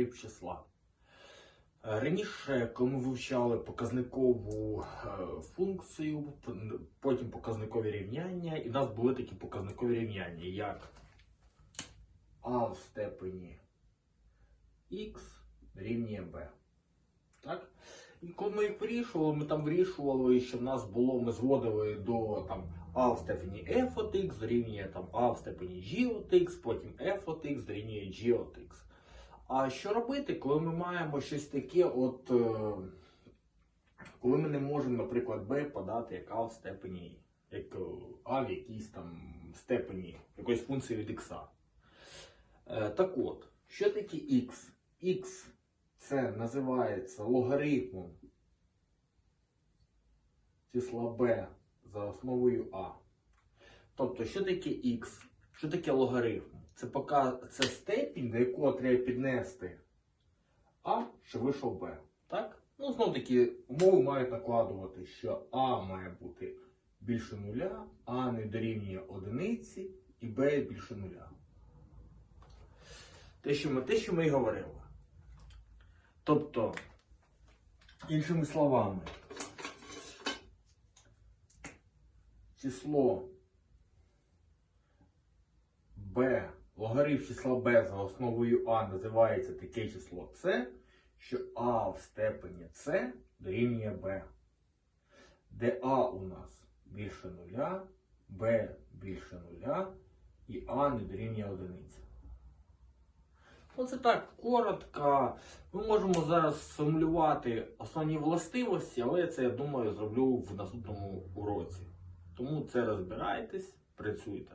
логарифм числа. Е, Раніше, коли ми вивчали показникову е, функцію, потім показникові рівняння, і в нас були такі показникові рівняння, як а в степені х рівнює b. Так? І коли ми їх вирішували, ми там вирішували, що в нас було, ми зводили до там, а в степені f от x дорівнює там, а в степені g от x, потім f от x дорівнює g от x. А що робити, коли ми маємо щось таке, от, е, коли ми не можемо, наприклад, b подати як а в степені, як е, а в якійсь там степені якоїсь функції від x. Е, так от, що таке x? x це називається логарифмом числа b за основою а. Тобто, що таке x? Що таке логарифм? Це, пока, це степінь, до якого треба піднести а, що вийшов b. Так? Ну, знову таки, умови мають накладувати, що а має бути більше нуля, а не дорівнює одиниці і b більше нуля. Те, що ми, те, що ми і говорили. Тобто, іншими словами, число b, логарифм числа b за основою а називається таке число c, що а в степені c дорівнює b, де а у нас більше нуля, b більше нуля і а не дорівнює одиниці. Оце так коротко. Ми можемо зараз сформулювати основні властивості, але це, я думаю, зроблю в наступному уроці. Тому це розбирайтесь, працюйте.